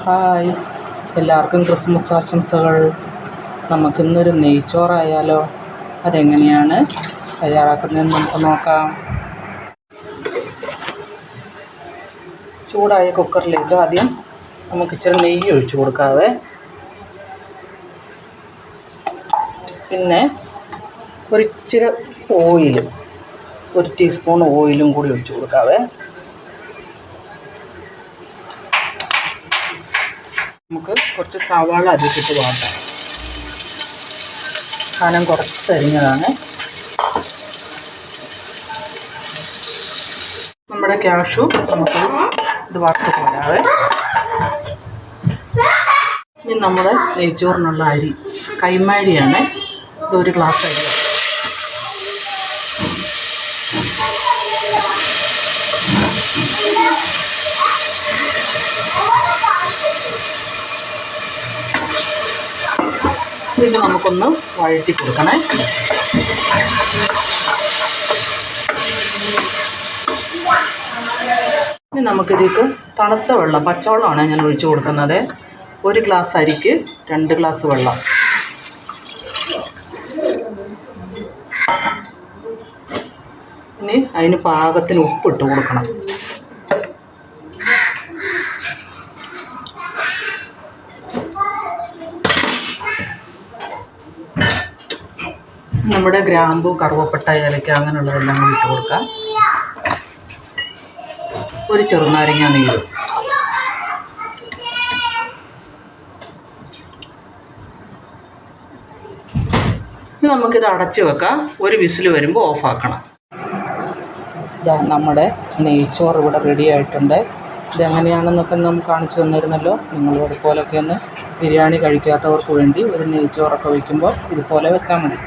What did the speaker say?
Hi. എല്ലാവർക്കും Christmas ആശംസകൾ. നമുക്കിന്നൊരു നെയ്ച്ചോറായാലോ? അതെങ്ങനെയാണ് തയ്യാറാക്കുന്നതെന്ന് നമുക്ക് നോക്കാം. ചൂടായ കുക്കറിലേക്ക് ആദ്യം നമുക്ക് ഇച്ചിരി നെയ്യ് ഒഴിച്ചു കൊടുക്കാവേ. പിന്നെ ഒരിച്ചിരി ഓയിലും ഒരു ടീസ്പൂൺ ഓയിലും കൂടി ഒഴിച്ചു കൊടുക്കാവേ. നമുക്ക് കുറച്ച് സവാള അതിട്ടിട്ട് വാട്ടാം. കനം കുറച്ച് അരിഞ്ഞതാണ്. നമ്മുടെ ക്യാഷു നമുക്ക് ഇത് വറുത്ത് പോരാവേ ഇനി നമ്മുടെ നെയ്ച്ചോറിനുള്ള അരി. കൈമാരിയാണ്. ഇതൊരു ഗ്ലാസ് അരി. ഇത് നമുക്കൊന്ന് വഴറ്റി കൊടുക്കണേ. ഇനി നമുക്കിതിലേക്ക് തണുത്ത വെള്ളം പച്ചവെള്ളമാണ് ഞാൻ ഒഴിച്ചു കൊടുക്കുന്നത്. ഒരു ഗ്ലാസ് അരിക്ക് രണ്ട് ഗ്ലാസ് വെള്ളം. ഇനി അതിന് പാകത്തിന് ഉപ്പിട്ട് കൊടുക്കണം. നമ്മുടെ ഗ്രാമ്പു കറുവപ്പട്ട ഏലക്ക അങ്ങനെയുള്ളതെല്ലാം കൂടി ഇട്ട് കൊടുക്കാം ഒരു ചെറുനാരങ്ങ നീര്. ഇനി നമുക്കിത് അടച്ച് വെക്കാം. ഒരു വിസിൽ വരുമ്പോൾ ഓഫാക്കണം. ഇതാ നമ്മുടെ നെയ്ച്ചോറ് ഇവിടെ റെഡി ആയിട്ടുണ്ട്. ഇതെങ്ങനെയാണെന്നൊക്കെ നമ്മൾ കാണിച്ചു തന്നിരുന്നല്ലോ. നിങ്ങൾ ഇതുപോലൊക്കെ ഒന്ന് ബിരിയാണി കഴിക്കാത്തവർക്ക് വേണ്ടി ഒരു നെയ്ച്ചോറൊക്കെ വയ്ക്കുമ്പോൾ ഇതുപോലെ വെച്ചാൽ മതി.